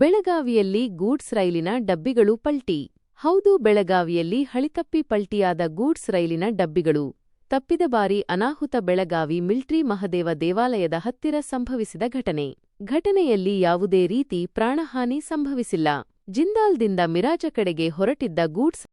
ಬೆಳಗಾವಿಯಲ್ಲಿ ಗೂಡ್ಸ್ ರೈಲಿನ ಡಬ್ಬಿಗಳು ಪಲ್ಟಿ. ಹೌದು, ಬೆಳಗಾವಿಯಲ್ಲಿ ಹಳಿತಪ್ಪಿ ಪಲ್ಟಿಯಾದ ಗೂಡ್ಸ್ ರೈಲಿನ ಡಬ್ಬಿಗಳು. ತಪ್ಪಿದ ಬಾರಿ ಅನಾಹುತ ಬೆಳಗಾವಿ ಮಿಲ್ಟ್ರಿ ಮಹದೇವ ದೇವಾಲಯದ ಹತ್ತಿರ ಸಂಭವಿಸಿದ ಘಟನೆ. ಘಟನೆಯಲ್ಲಿ ಯಾವುದೇ ರೀತಿ ಪ್ರಾಣಹಾನಿ ಸಂಭವಿಸಿಲ್ಲ. ಜಿಂದಾಲ್ದಿಂದ ಮಿರಾಜ ಕಡೆಗೆ ಹೊರಟಿದ್ದ ಗೂಡ್ಸ್